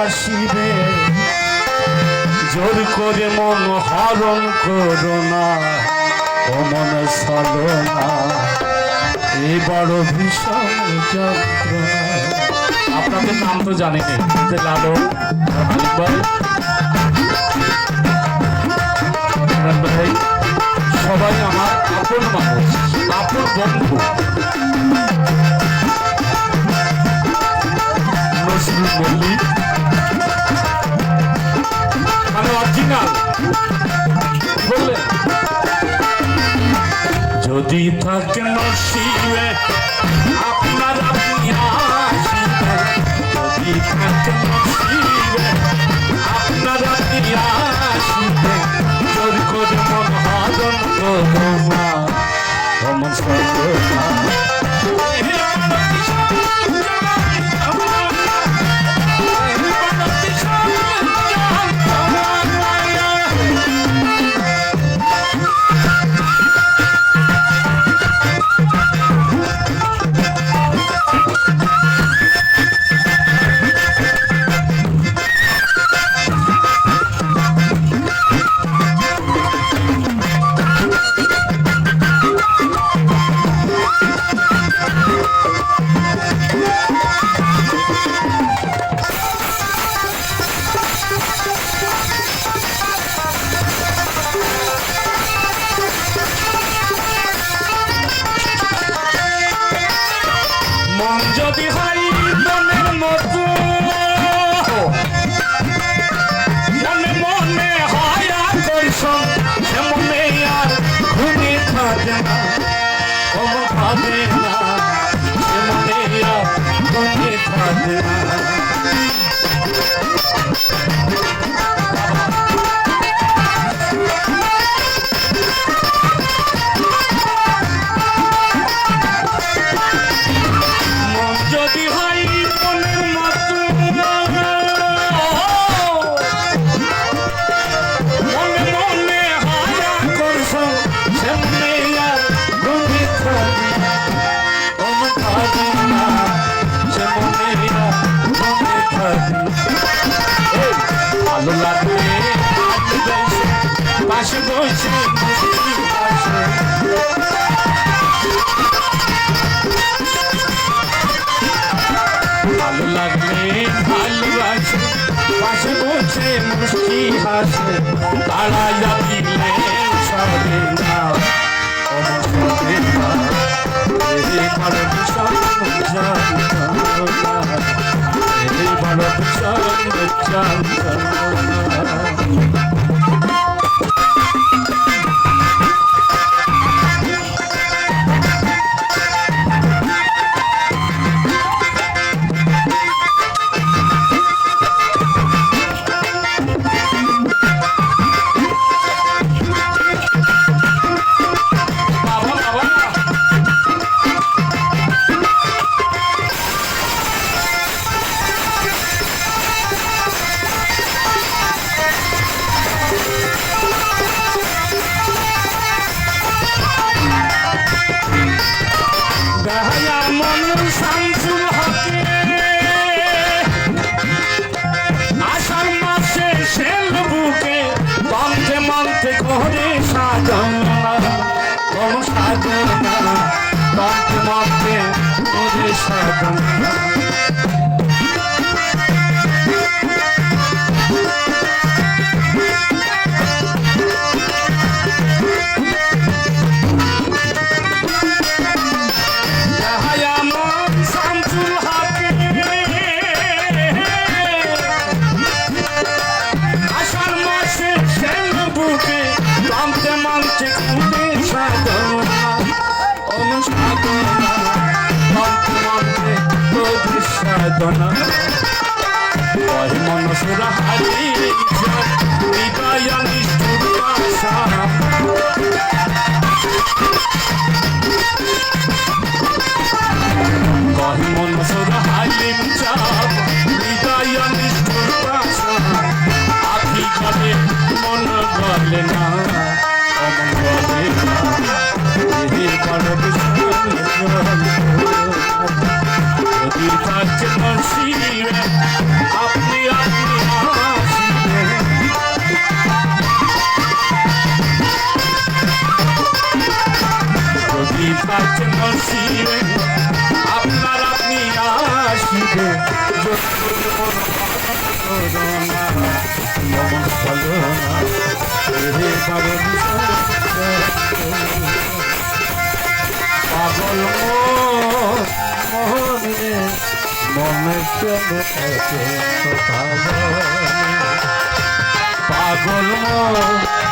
আসিবে। জোর করে মন হরণ করো না, ও মন সলনা এই বড় ভীষণ যন্ত্রণা। আপনাদের নাম তো জানেনি যে লালন ভাই, সবাই আমার আপন মানুষ, আপন বন্ধু। নজরুল মল্লিক। ဒီဖခင်မရှိရဲ့ যদি হয় মনের মতো মনে মনে হয় আকর্ষণ সে মনে আর ঘুমে খাবে না। কম খাবে না, সে মনে আর ঘুমে খাবে না। বসে পাশে ভালো লাগলে ভালোবাসে পাশে বসে মুষ্টি হাসে তাড়াইয়া দিলে সবে না ভীষণ যন্ত্রণা করে সাজনা সাধনা হারিয়ে হৃদয় নিষ্ঠুর ভীষণ পাগল মন মনে? পাগল মন